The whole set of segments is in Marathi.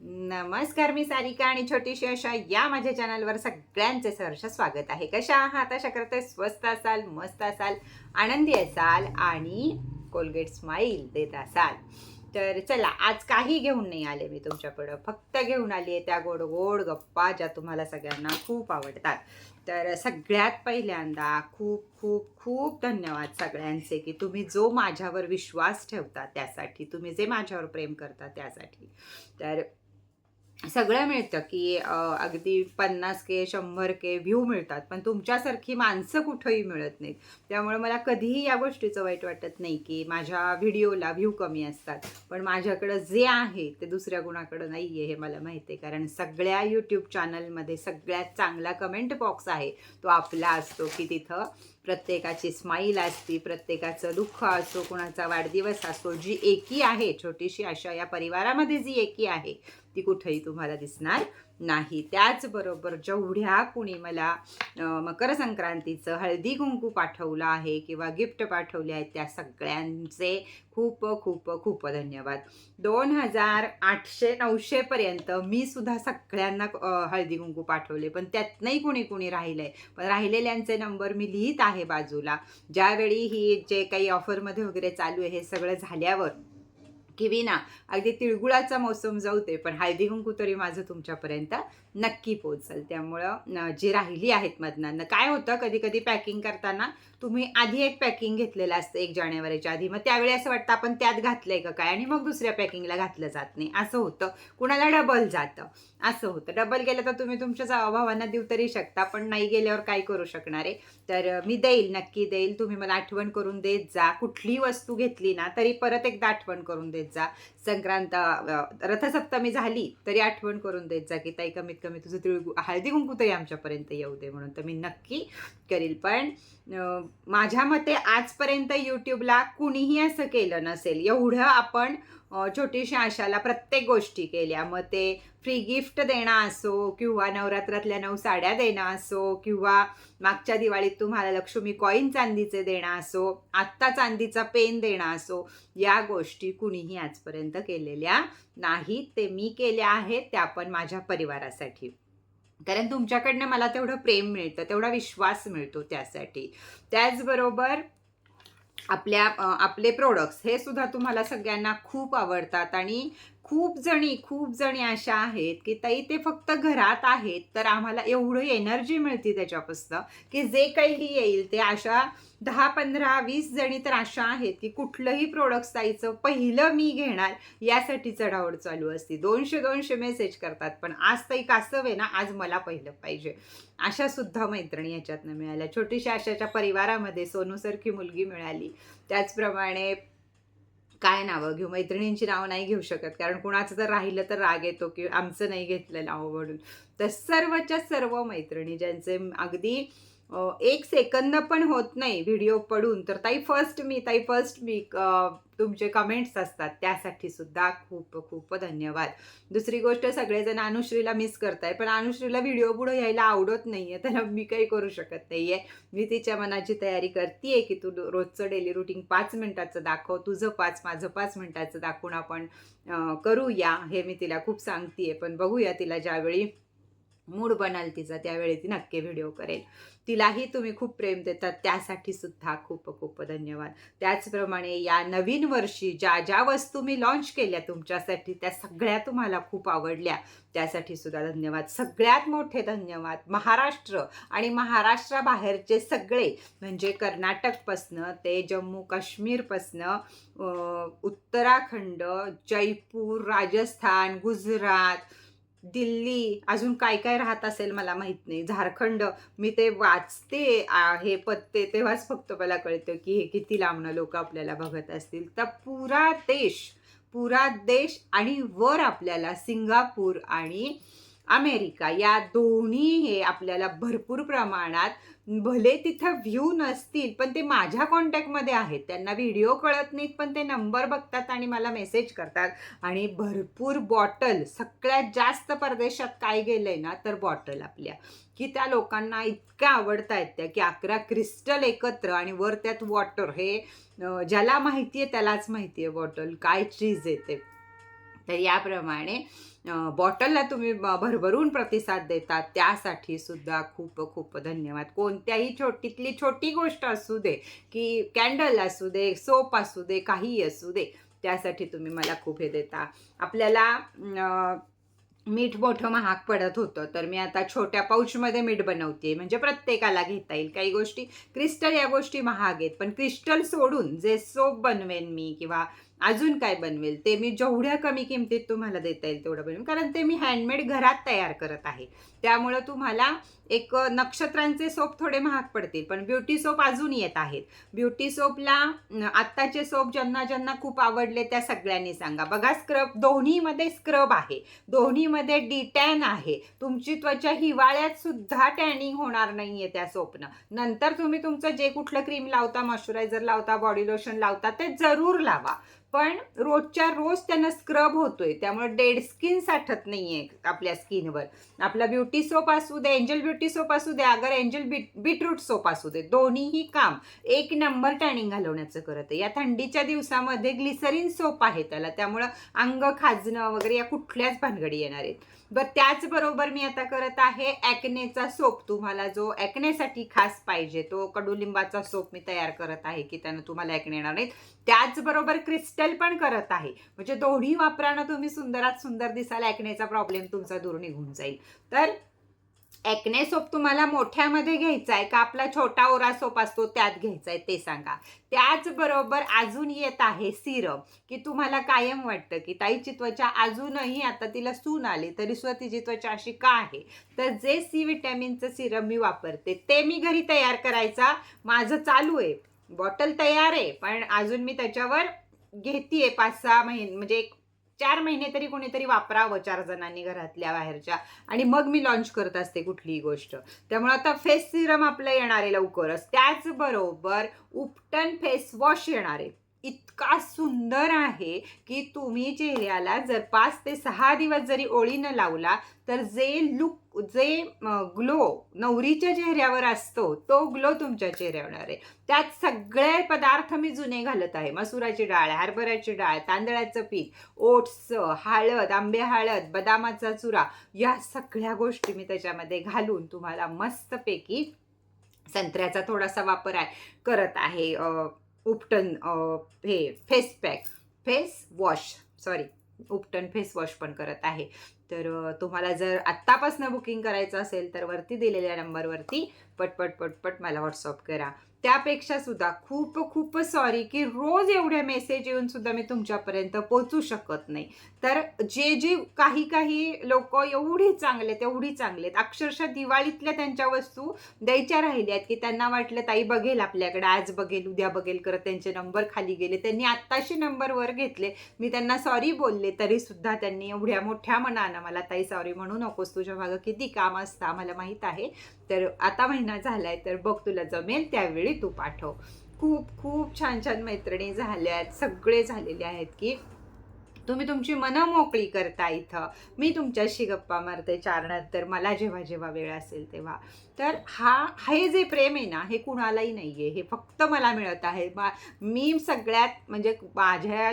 नमस्कार मी सारिका आणि छोटीशी अशा या माझ्या चॅनलवर सगळ्यांचे सहर्ष स्वागत आहे. कशा आहात? अशा करते स्वस्त असाल मस्त असाल आनंदी असाल आणि कोलगेट स्माईल देत असाल. तर चला आज काही घेऊन नाही आले मी तुमच्याकडं फक्त घेऊन आली आहे त्या गोड गोड गप्पा ज्या तुम्हाला सगळ्यांना खूप आवडतात. तर सगळ्यात पहिल्यांदा खूप खूप खूप धन्यवाद सगळ्यांचे की तुम्ही जो माझ्यावर विश्वास ठेवता त्यासाठी तुम्ही जे माझ्यावर प्रेम करता त्यासाठी. तर सगळं मिळतं की अगदी पन्नास के शंभर के व्ह्यू मिळतात. पण तुमच्यासारखी माणसं कुठंही मिळत नाहीत. त्यामुळे मला कधीही या गोष्टीचं वाईट वाटत नाही की माझ्या व्हिडिओला व्ह्यू कमी असतात. पण माझ्याकडं जे आहे ते दुसऱ्या कुणाकडं नाही आहे हे मला माहिती आहे. कारण सगळ्या यूट्यूब चॅनलमध्ये सगळ्यात चांगला कमेंट बॉक्स आहे. तो आपला असतो की तिथं प्रत्येकाची स्माईल असती प्रत्येकाचं दुःख असो कुणाचा वाढदिवस असो जी एकी आहे छोटीशी अशा या परिवारामध्ये जी एकी आहे ती कुठेही तुम्हाला दिसणार नाही. त्याचबरोबर जेवढ्या कुणी मला मकर संक्रांतीचं हळदी कुंकू पाठवलं आहे किंवा गिफ्ट पाठवले आहेत त्या सगळ्यांचे खूप खूप खूप धन्यवाद. दोन हजार आठशे नऊशेपर्यंत मी सुद्धा सगळ्यांना हळदी कुंकू पाठवले. पण त्यातनंही कुणी कुणी राहिलं आहे पण राहिलेल्यांचे नंबर मी लिहित आहे बाजूला. ज्यावेळी ही जे काही ऑफरमध्ये वगैरे चालू आहे हे सगळं झाल्यावर किवी ना. अगदी तिळगुळाचा मोसम जाऊ दे पण हळदी कुंकू तरी माझं तुमच्यापर्यंत नक्की पोचल त्यामुळं जी राहिली आहेत मधनांना काय होतं कधी कधी पॅकिंग करताना तुम्ही आधी एक पॅकिंग घेतलेलं असतं एक जानेवारीच्या आधी. मग त्यावेळी असं वाटतं आपण त्यात घातलंय का काय? आणि मग दुसऱ्या पॅकिंगला घातलं जात नाही. असं होतं. कुणाला डबल जातं. असं होतं. डबल गेलं तर तुम्ही तुमच्या जावाभावांना देऊ तरी शकता पण नाही गेल्यावर काय करू शकणार? आहे तर मी देईल नक्की देईल. तुम्ही मला आठवण करून देत जा. कुठली वस्तू घेतली ना तरी परत एकदा आठवण करून देत जा. संक्रांत रथसप्तमी झाली तरी आठवण करून देत जा की ताई कमीत कमी तुझं तिळगु हळदी कुंकू तरी आमच्यापर्यंत येऊ दे म्हणून. तर मी नक्की करील. पण माझ्या मते आजपर्यंत यूट्यूबला कुणीही असं केलं नसेल एवढं आपण छोटीशी आशाला प्रत्येक गोष्टी केल्या. मग ते फ्री गिफ्ट देणं असो किंवा नवरात्रातल्या नऊ साड्या देणं असो किंवा मागच्या दिवाळीत तुम्हाला लक्ष्मी कॉईन चांदीचे देणं असो आत्ता चांदीचा पेन देणं असो या गोष्टी कुणीही आजपर्यंत केलेल्या नाहीत. ते मी केल्या आहेत त्या पण माझ्या परिवारासाठी. कारण तुमच्याकडनं मला तेवढं प्रेम मिळतं तेवढा विश्वास मिळतो त्यासाठी. त्याचबरोबर आपल्या आपले प्रोडक्ट्स हे सुद्धा तुम्हाला सगळ्यांना खूप आवडतात. आणि खूप जणी खूप जणी अशा आहेत की ताई ते फक्त घरात आहेत तर आम्हाला एवढी एनर्जी मिळते त्याच्यापासून की जे काही येईल ते अशा दहा पंधरा वीस जणी तर अशा आहेत की कुठलंही प्रोडक्ट ताईचं पहिलं मी घेणार यासाठी चढावड चालू असते. दोनशे दोनशे मेसेज करतात पण आज ताई कासव आहे ना आज मला पहिलं पाहिजे. अशा सुद्धा मैत्रिणी याच्यातनं मिळाल्या. छोटीशा अशाच्या परिवारामध्ये सोनूसारखी मुलगी मिळाली. त्याचप्रमाणे काय नावं घेऊ? मैत्रिणींची नावं नाही घेऊ शकत. कारण कुणाचं तर राहिलं तर राग येतो की आमचं नाही घेतलं नावं म्हणून. तर सर्वच्या सर्व मैत्रिणी ज्यांचे अगदी एक सेकंद पण होत नाही व्हिडिओ पडून. तर ताई फर्स्ट मी ताई फर्स्ट मी तुमचे कमेंट्स असतात. त्यासाठी सुद्धा खूप खूप धन्यवाद. दुसरी गोष्ट सगळेजण अनुश्रीला मिस करताय. पण अनुश्रीला व्हिडिओ पुढे यायला आवडत नाही आहे त्याला मी काही करू शकत नाही आहे मी तिच्या मनाची तयारी करते की तू रोजचं डेली रुटीन पाच मिनटाचं दाखव. तुझं पाच माझं पाच मिनटाचं दाखवून आपण करूया. हे मी तिला खूप सांगतेय. पण बघूया तिला ज्यावेळी मूड बनाल तिचा त्यावेळी ती नक्की व्हिडिओ करेल. तिलाही तुम्ही खूप प्रेम देतात त्यासाठी सुद्धा खूप खूप धन्यवाद. त्याचप्रमाणे या नवीन वर्षी ज्या ज्या वस्तू मी लॉन्च केल्या तुमच्यासाठी त्या सगळ्या तुम्हाला खूप आवडल्या. त्यासाठी सुद्धा धन्यवाद. सगळ्यात मोठे धन्यवाद महाराष्ट्र आणि महाराष्ट्राबाहेरचे सगळे म्हणजे कर्नाटकपासनं ते जम्मू काश्मीरपासनं उत्तराखंड जयपूर राजस्थान गुजरात दिल्ली अजून काय काय राहत असेल मला माहीत नाही. झारखंड मी ते वाचते हे पत्ते तेव्हाच फक्त मला कळतं की हे किती लांबणं लोक आपल्याला बघत असतील. तर पुरा देश पुरा देश आणि वर आपल्याला सिंगापूर आणि अमेरिका या दोन्ही हे आपल्याला भरपूर प्रमाणात भले तिथं व्ह्यू नसतील पण ते माझ्या कॉन्टॅक्टमध्ये आहेत. त्यांना व्हिडिओ कळत नाहीत पण ते नंबर बघतात आणि मला मेसेज करतात. आणि भरपूर बॉटल सगळ्यात जास्त परदेशात काय गेलंय ना तर बॉटल आपल्या. की त्या लोकांना इतक्या आवडत आहेत त्या की अकरा क्रिस्टल एकत्र आणि वर त्यात वॉटर हे ज्याला माहिती आहे त्यालाच माहिती आहे बॉटल काय चीज आहे ते. तर याप्रमाणे बॉटलला तुम्ही भरभरून प्रतिसाद देता त्यासाठी सुद्धा खूप खूप धन्यवाद. कोणत्याही छोटीतली छोटी गोष्ट असू दे की कॅन्डल असू दे सोप असू दे काहीही असू दे त्यासाठी तुम्ही मला खूप हे देता. आपल्याला मीठ मोठं महाग पडत होतं तर मी आता छोट्या पाऊचमध्ये मीठ बनवते म्हणजे प्रत्येकाला घेता येईल. काही गोष्टी क्रिस्टल या गोष्टी महाग आहेत. पण क्रिस्टल सोडून जे सोप बनवेन मी किंवा अजून काय बनवेल? ते मी जेवढ्या कमी किमतीत तुम्हाला देता येईल तेवढं बनवेल कारण ते मी हँडमेड घरात तयार करत आहे. त्यामुळं तुम्हाला एक नक्षत्रांचे सोप थोडे महाग पडतील पण ब्युटी सोप अजून येत आहेत. ब्युटी सोपला आत्ताचे सोप ज्यांना ज्यांना खूप आवडले त्या सगळ्यांनी सांगा. बघा स्क्रब दोन्हीमध्ये स्क्रब आहे. दोन्हीमध्ये डिटॅन आहे. तुमची त्वचा हिवाळ्यात सुद्धा टॅनिंग होणार नाहीये त्या सोपनं नंतर तुम्ही तुमचं जे कुठलं क्रीम लावता मॉइश्चरायझर लावता बॉडी लोशन लावता ते जरूर लावा. पण रोजच्या रोज त्यांना स्क्रब होतोय. त्यामुळे डेड स्किन साठत नाहीये आपल्या स्किनवर आपला ब्युटी सोप असू दे एंजल ब्युटी सोप असू दे अगर एंजल बीट बीटरूट सोप असू दे दोन्हीही काम एक नंबर टॅनिंग घालवण्याचं करत आहे. या थंडीच्या दिवसामध्ये ग्लिसरीन सोप आहे त्याला. त्यामुळं अंग खाजणं वगैरे या कुठल्याच भानगडी येणार आहेत. बरं त्याचबरोबर मी आता करत आहे ॲक्नेचा सोप तुम्हाला जो ॲक्नेसाठी खास पाहिजे तो कडुलिंबाचा सोप मी तयार करत आहे की त्यानं तुम्हाला ॲक्ने येणार नाहीत. त्याचबरोबर क्रिस्टल पण करत आहे. म्हणजे दोन्ही वापरानं तुम्ही सुंदरात सुंदर दिसाल ॲक्नेचा प्रॉब्लेम तुमचा दूर निघून जाईल. तर ॲक्ने सोप तुम्हाला मोठ्यामध्ये घ्यायचा आहे का आपला छोटा ओरा सोप असतो त्यात घ्यायचा आहे ते सांगा. त्याचबरोबर अजून येत आहे सिरम की तुम्हाला कायम वाटतं की ताईची त्वचा अजूनही आता तिला सून आली तरी सुद्धा तिची त्वचा अशी का आहे? तर जे सी विटॅमिनचं सिरम मी वापरते ते मी घरी तयार करायचा. माझं चालू आहे. बॉटल तयार आहे पण अजून मी त्याच्यावर घेते पाच सहा महिने म्हणजे एक चार महिने तरी कोणीतरी वापरावं चार जणांनी घरातल्या बाहेरच्या. आणि मग मी लॉन्च करत असते कुठलीही गोष्ट. त्यामुळे आता फेस सिरम आपलं येणार आहे लवकरच. त्याचबरोबर उपटन फेस वॉश येणार. आहे इतका सुंदर आहे की तुम्ही चेहऱ्याला जर पाच ते सहा दिवस जरी ओळीनं लावला तर जे लुक जे ग्लो नवरीच्या चेहऱ्यावर असतो तो ग्लो तुमच्या चेहऱ्यावर आहे. त्यात सगळे पदार्थ मी जुने घालत आहे. मसुराची डाळ हरभऱ्याची डाळ तांदळाचं पीठ ओट्स हळद आंबे हळद बदामाचा चुरा या सगळ्या गोष्टी मी त्याच्यामध्ये घालून तुम्हाला मस्तपैकी संत्र्याचा थोडासा वापर आहे करत आहे. उपटन हे face pack face wash sorry उपटन face wash पण करत आहे. तर तुम्हाला जर आत्तापासनं बुकिंग करायचं असेल तर वरती दिलेल्या नंबरवरती पटपट पटपट मला व्हॉट्सअप करा. त्यापेक्षा सुद्धा खूप खूप सॉरी की रोज एवढे मेसेज येऊन सुद्धा मी तुमच्यापर्यंत पोचू शकत नाही. तर जे जे काही काही लोक एवढी चांगले तेवढी चांगलेत चांगले आहेत. अक्षरशः दिवाळीतल्या त्यांच्या वस्तू द्यायच्या राहिल्या आहेत की त्यांना वाटलं ताई बघेल आपल्याकडे आज बघेल उद्या बघेल. करत त्यांचे नंबर खाली गेले. त्यांनी आत्ताशी नंबर वर घेतले. मी त्यांना सॉरी बोलले तरी सुद्धा त्यांनी एवढ्या मोठ्या मनानं मला ताई सॉरी म्हणू नकोस. तुझ्या मागं किती काम असतं आम्हाला माहीत आहे. तर आता महिना झालाय तर बघ तुला जमेल त्यावेळी तू पाठव. खूप खूप छान छान मैत्रिणी झाल्यात सगळे झालेले आहेत की तुम्ही तुमची मनं मोकळी करता इथं. मी तुमच्याशी गप्पा मारते चारणात तर मला जेव्हा जेव्हा वेळ असेल तेव्हा. तर हा हे जे प्रेम आहे ना हे कुणालाही नाही आहे हे फक्त मला मिळत आहे. मा मी सगळ्यात म्हणजे माझ्या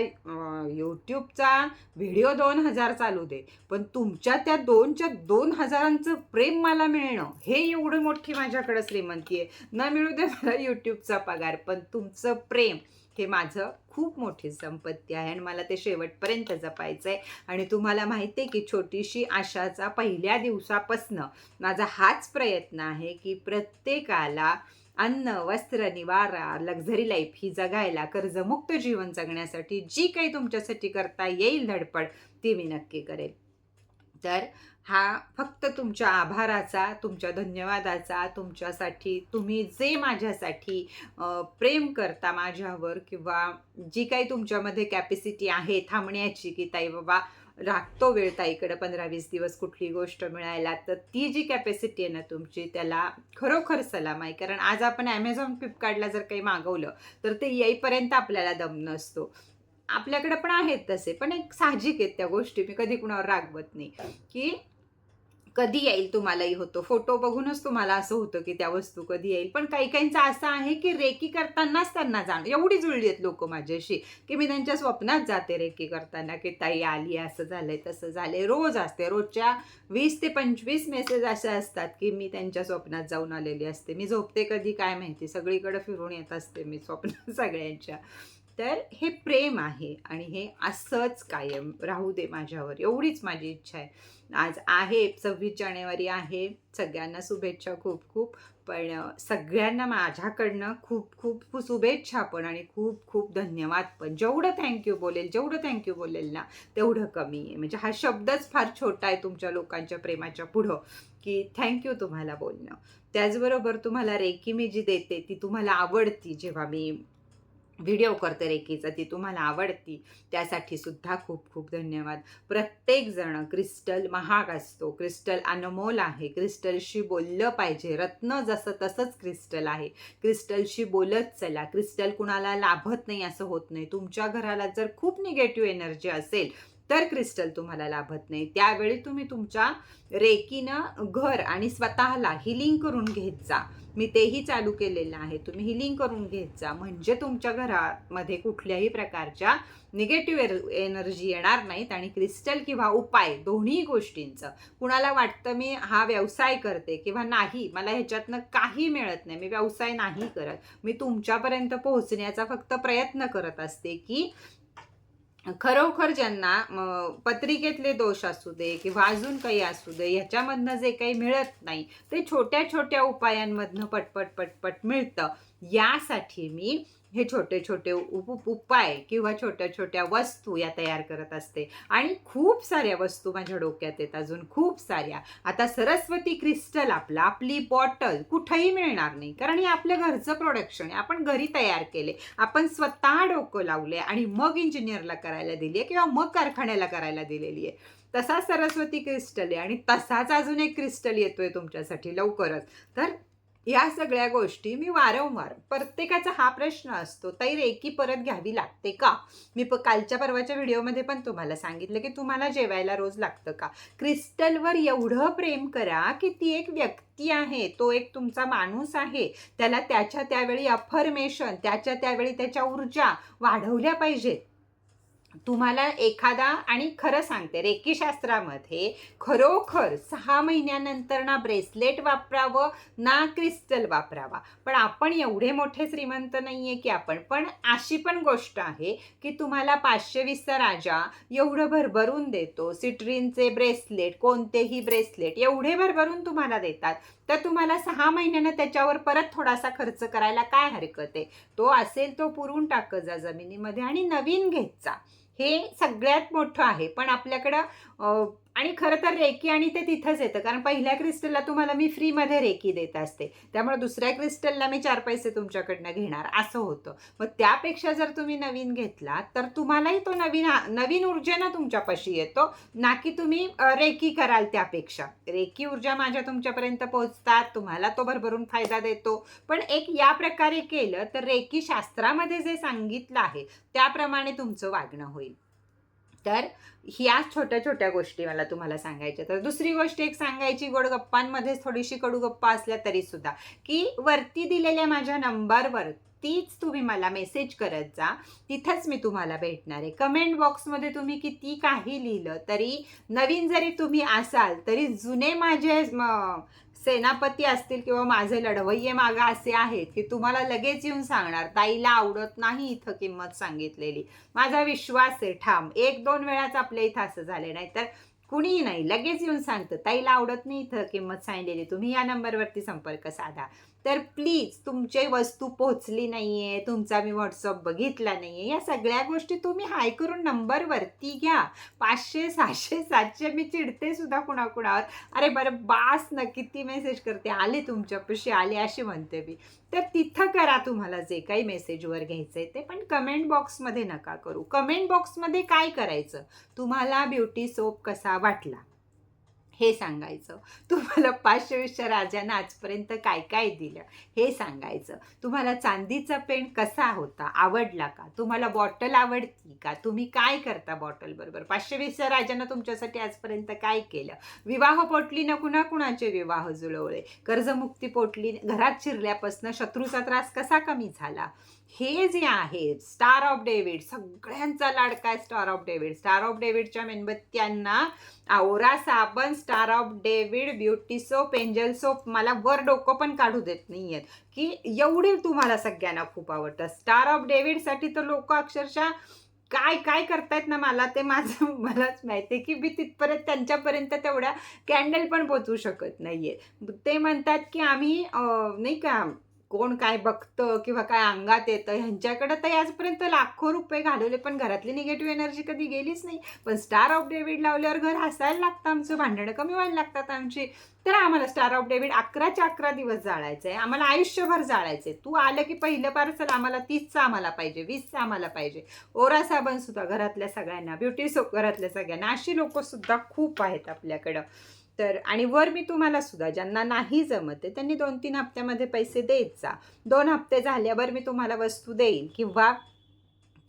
यूट्यूबचा व्हिडिओ दोन हजार चालू दे. पण तुमच्या त्या दोनच्या दोन हजारांचं प्रेम मला मिळणं हे एवढं मोठी माझ्याकडं श्रीमंती आहे. न मिळू दे मला यूट्यूबचा पगार पण तुमचं प्रेम हे माझं खूप मोठी संपत्ती आहे आणि मला ते शेवटपर्यंत जपायचं आहे आणि तुम्हाला माहिती आहे की छोटीशी आशाचा पहिल्या दिवसापासनं माझा हाच प्रयत्न आहे की प्रत्येकाला अन्न वस्त्र निवारा लक्झरी लाईफ ही जगायला कर्जमुक्त जीवन जगण्यासाठी जी काही तुमच्यासाठी करता येईल धडपड ती मी नक्की करेल तर हा फक्त तुमच्या आभाराचा तुमच्या धन्यवादाचा तुमच्यासाठी तुम्ही जे माझ्यासाठी प्रेम करता माझ्यावर किंवा जी काही तुमच्यामध्ये कॅपॅसिटी आहे थांबण्याची की ताई बाबा राखतो वेळ ताईकडं पंधरा वीस दिवस कुठली गोष्ट मिळायला तर ती जी कॅपॅसिटी आहे ना तुमची त्याला खरोखर सलाम आहे. कारण आज आपण ॲमेझॉन फ्लिपकार्टला जर काही मागवलं तर ते येईपर्यंत आपल्याला दम नसतो. आपल्याकडे पण आहेत तसे पण एक साहजिक आहेत त्या गोष्टी. मी कधी कुणावर रागवत नाही. की कधी येईल तुम्हालाही होतो? फोटो बघूनच तुम्हाला असं होतं की त्या वस्तू कधी येईल. पण काही काहींचं असं आहे की रेकी करतानाच त्यांना जाण. एवढी जुळली आहेत लोक माझ्याशी की मी त्यांच्या स्वप्नात जाते रेकी करताना की ताई आली असं झालंय तसं झालंय. रोज असते. रोजच्या वीस ते पंचवीस मेसेज असे असतात की मी त्यांच्या स्वप्नात जाऊन आलेली असते. मी झोपते कधी काय माहिती? सगळीकडे फिरून येत असते मी स्वप्न सगळ्यांच्या. तर हे प्रेम आहे आणि हे असंच कायम राहू दे माझ्यावर. एवढीच माझी इच्छा आहे. आज आहे सव्वीस जानेवारी आहे. सगळ्यांना शुभेच्छा खूप खूप. पण सगळ्यांना माझ्याकडनं खूप खूप खूप शुभेच्छा पण आणि खूप खूप धन्यवाद पण. जेवढं थँक्यू बोलेल जेवढं थँक्यू बोलेल ना तेवढं कमी आहे. म्हणजे हा शब्दच फार छोटा आहे तुमच्या लोकांच्या प्रेमाच्या पुढं की थँक्यू तुम्हाला बोलणं. त्याचबरोबर तुम्हाला रेकी मी जी देते ती तुम्हाला आवडती जेव्हा मी व्हिडिओ करते रेकीचा ती तुम्हाला आवडती त्यासाठी सुद्धा खूप खूप धन्यवाद. प्रत्येकजण क्रिस्टल महाग असतो क्रिस्टल अनमोल आहे क्रिस्टलशी बोललं पाहिजे रत्न जसं तसंच क्रिस्टल आहे. क्रिस्टलशी बोलत चला क्रिस्टल कुणाला लाभत नाही असं होत नाही. तुमच्या घराला जर खूप निगेटिव्ह एनर्जी असेल तर क्रिस्टल तुम्हाला लाभत नाही. त्यावेळी तुम्ही तुमच्या रेकीनं घर आणि स्वतःला हिलिंग करून घेत जा. मी तेही चालू केलेलं आहे. तुम्ही हिलिंग करून घेत जा. म्हणजे तुमच्या घरामध्ये कुठल्याही प्रकारच्या निगेटिव्ह एनर्जी येणार नाहीत आणि क्रिस्टल किंवा उपाय दोन्ही गोष्टींचं. कुणाला वाटतं मी हा व्यवसाय करते किंवा नाही मला ह्याच्यातनं काही मिळत नाही. मी व्यवसाय नाही करत. मी तुमच्यापर्यंत पोहोचण्याचा फक्त प्रयत्न करत असते की खरोखर ज्यांना पत्रिकेतले दोष असू दे किंवा अजून काही असू दे ह्याच्यामधनं जे काही मिळत नाही ते छोट्या छोट्या उपायांमधनं पटपट पटपट मिळतं. यासाठी मी हे छोटे छोटे उप उपाय किंवा छोट्या छोट्या वस्तू या तयार करत असते. आणि खूप साऱ्या वस्तू माझ्या डोक्यात येत अजून खूप साऱ्या. आता सरस्वती क्रिस्टल आपला आपली बॉटल कुठंही मिळणार नाही. कारण हे आपल्या घरचं प्रोडक्शन आहे. आपण घरी तयार केले. आपण स्वतः डोकं लावले आणि मग इंजिनियरला करायला दिली आहे किंवा मग कारखान्याला करायला दिलेली आहे. तसा सरस्वती क्रिस्टल आहे आणि तसाच अजून एक क्रिस्टल येतोय तुमच्यासाठी लवकरच. तर या सगळ्या गोष्टी मी वारंवार प्रत्येकाचा हा प्रश्न असतो ताई रेकी परत घ्यावी लागते का? मी प कालच्या परवाच्या व्हिडिओमध्ये पण तुम्हाला सांगितलं की तुम्हाला जेवायला रोज लागतं का? क्रिस्टलवर एवढं प्रेम करा की ती एक व्यक्ती आहे तो एक तुमचा माणूस आहे त्याला त्याच्या त्यावेळी अफर्मेशन त्याच्या त्यावेळी त्याच्या ऊर्जा वाढवल्या पाहिजेत. तुम्हाला एखादा आणि खरं सांगते रेकीशास्त्रामध्ये खरोखर सहा महिन्यानंतर ना ब्रेसलेट वापरावं ना क्रिस्टल वापरावा. पण आपण एवढे मोठे श्रीमंत नाही आहे की आपण पण अशी पण गोष्ट आहे की तुम्हाला पाचशे वीसचा राजा एवढं भरभरून देतो सिट्रीनचे ब्रेसलेट कोणतेही ब्रेसलेट एवढे भरभरून तुम्हाला देतात. तर तुम्हाला सहा महिन्यानं त्याच्यावर परत थोडासा खर्च करायला काय हरकत आहे? तो असेल तो पुरून टाकत जा जमिनीमध्ये आणि नवीन घेत जा. हे सगळ्यात मोठं आहे. पण आपल्याकडं आणि खरं तर रेकी आणि ते तिथंच येतं कारण पहिल्या क्रिस्टलला तुम्हाला मी फ्रीमध्ये रेकी देत असते. त्यामुळे दुसऱ्या क्रिस्टलला मी चार पैसे तुमच्याकडनं घेणार असं होतं. मग त्यापेक्षा जर तुम्ही नवीन घेतला तर तुम्हालाही तो नवीन नवीन ऊर्जेनं तुमच्यापाशी येतो ना की तुम्ही रेकी कराल त्यापेक्षा. रेकी ऊर्जा माझ्या तुमच्यापर्यंत पोहोचतात तुम्हाला तो भरभरून फायदा देतो. पण एक या प्रकारे केलं तर रेकी शास्त्रामध्ये जे सांगितलं आहे त्याप्रमाणे तुमचं वागणं होईल. तर ह्या छोट्या छोट्या गोष्टी मला तुम्हाला सांगायच्या तर दुसरी गोष्ट एक सांगायची गोड गप्पांमध्येच थोडीशी कडू गप्पा असल्या तरी सुद्धा. की वरती दिलेल्या माझ्या नंबरवर तीच तुम्ही मला मेसेज करत जा. तिथंच मी तुम्हाला भेटणार आहे. कमेंट बॉक्समध्ये तुम्ही किती काही लिहिलं तरी नवीन जरी तुम्ही असाल तरी जुने माझे सेनापती असतील किंवा माझे लढवय्ये मागं असे आहेत की तुम्हाला लगेच येऊन सांगणार ताईला आवडत नाही इथं किंमत सांगितलेली. माझा विश्वास आहे ठाम. एक दोन वेळाच आपल्या इथं असं झाले नाही तर कुणीही नाही. लगेच येऊन सांगतं ताईला आवडत नाही इथं किंमत सांगलेली तुम्ही या नंबरवरती संपर्क साधा. तर प्लीज तुमची वस्तू पोहोचली नाही आहे तुमचा मी व्हॉट्सअप बघितला नाही आहे या सगळ्या गोष्टी तुम्ही हाय करून नंबरवरती घ्या. पाचशे सहाशे सातशे मी चिडते सुद्धा कुणाकुणावर. अरे बरं बास ना किती मेसेज करते. आले तुमच्यापाशी आले अशी म्हणते मी. तर तिथं करा तुम्हाला जे काही मेसेजवर घ्यायचं आहे ते. पण कमेंट बॉक्समध्ये नका करू. कमेंट बॉक्समध्ये काय करायचं? तुम्हाला ब्युटी सोप कसा वाटला? हे सांगायचं. तुम्हाला पाचशेवीसच्या राजानं आजपर्यंत काय काय दिलं? हे सांगायचं. तुम्हाला चांदीचा पेन कसा होता? आवडला का? तुम्हाला बॉटल आवडती का? तुम्ही काय करता बॉटल बरोबर? पाचशे वीसच्या राजानं तुमच्यासाठी आजपर्यंत काय केलं? विवाह पोटलीनं कुणा कुणाचे विवाह जुळवले? कर्जमुक्ती पोटली घरात शिरल्यापासून शत्रूचा त्रास कसा कमी झाला? हे जे आहे स्टार ऑफ डेव्हिड सगळ्यांचा लाडका आहे star of David star of डेव्हिडच्या मेणबत्त्यांना आवरा साबण star of David beauty soap angel soap मला वर डोकं पण काढू देत नाही आहेत की एवढी तुम्हाला सगळ्यांना खूप आवडतं. स्टार ऑफ डेव्हिडसाठी तर लोक अक्षरशः काय काय करतायत ना मला ते माझं मलाच माहिती आहे की मी तिथपर्यंत त्यांच्यापर्यंत तेवढ्या कॅन्डल पण पोचवू शकत नाही आहे ते म्हणतात की आम्ही नाही का कोण काय बघतं किंवा काय अंगात येतं ह्यांच्याकडे तर आजपर्यंत लाखो रुपये घालवले पण घरातली निगेटिव्ह एनर्जी कधी गेलीच नाही. पण स्टार ऑफ डेव्हिड लावल्यावर घर हसायला लागतं आमचं भांडणं कमी व्हायला लागतात आमची. तर आम्हाला स्टार ऑफ डेव्हिड अकराच्या अकरा दिवस जाळायचं आहे आम्हाला आयुष्यभर जाळायचं आहे तू आलं की पहिलं पार्सल आम्हाला तीसचं आम्हाला पाहिजे वीसचं आम्हाला पाहिजे. ओरा साबण सुद्धा घरातल्या सगळ्यांना ब्युटी सोप घरातल्या सगळ्यांना अशी लोकंसुद्धा खूप आहेत आपल्याकडं. तर आणि वर मी तुम्हाला सुद्धा ज्यांना नाही जमत आहे त्यांनी दोन तीन हप्त्यामध्ये पैसे देत जा. दोन हप्ते झाल्यावर मी तुम्हाला वस्तू देईन किंवा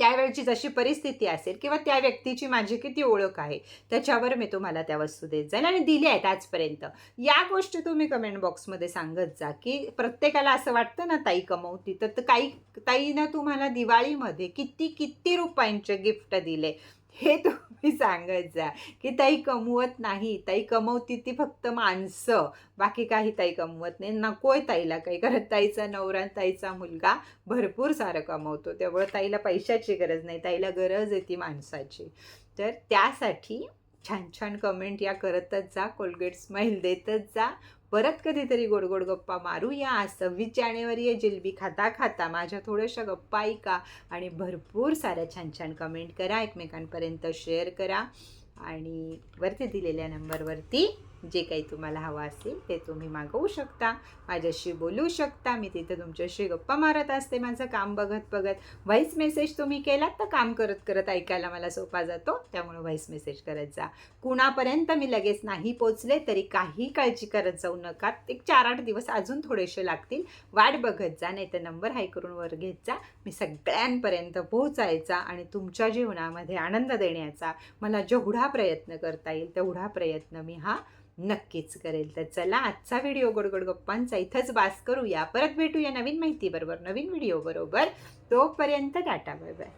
त्यावेळची जशी परिस्थिती असेल किंवा त्या व्यक्तीची माझी किती ओळख आहे त्याच्यावर मी तुम्हाला त्या वस्तू देत जाईल आणि दिल्या आहेत आजपर्यंत. या गोष्टी तुम्ही कमेंट बॉक्समध्ये सांगत जा की प्रत्येकाला असं वाटतं ना ताई कमवती तर काही ताईनं तुम्हाला दिवाळीमध्ये किती किती रुपयांचे गिफ्ट दिले. हे तुम्ही सांगत जा की ताई कमवत नाही ताई कमवती ती फक्त माणसं बाकी काही ताई कमवत नाही. नकोय ताईला काही कारण ताईचा नवरा ताईचा मुलगा भरपूर सारं कमवतो. त्यामुळे ताईला पैशाची गरज नाही ताईला गरज आहे ती माणसाची. तर त्यासाठी छान छान कमेंट या करतच जा कोलगेट स्माईल देतच जा. परत कधीतरी गोड गोड गप्पा मारूया. सव्वीस जानेवारी आहे जिलबी खाता खाता. माझ्या थोड्याशा गप्पा ऐका आणि भरपूर साऱ्या छान छान कमेंट करा. एकमेकांपर्यंत शेअर करा. आणि वरती दिलेल्या नंबरवरती जे काही तुम्हाला हवं असेल ते तुम्ही मागवू शकता. माझ्याशी बोलू शकता. मी तिथे तुमच्याशी गप्पा मारत असते. माझं काम बघत बघत व्हॉईस मेसेज तुम्ही केलात तर काम करत करत ऐकायला मला सोपा जातो. त्यामुळे व्हॉईस मेसेज करत जा. कुणापर्यंत मी लगेच नाही पोचले तरी काही काळजी करत जाऊ नका. एक चार आठ दिवस अजून थोडेसे लागतील. वाट बघत जा. नाही तर नंबर हाय करून वर घेत जा. मी सगळ्यांपर्यंत पोहोचायचा आणि तुमच्या जीवनामध्ये आनंद देण्याचा. मला जेवढा प्रयत्न करता येईल तेवढा प्रयत्न मी हा नक्कीच करेल. तर चला आजचा व्हिडिओ गोडगोड गप्पांचा इथंच बास करूया. परत भेटूया नवीन माहिती बरोबर नवीन व्हिडिओ बरोबर. तोपर्यंत टाटा बाय बाय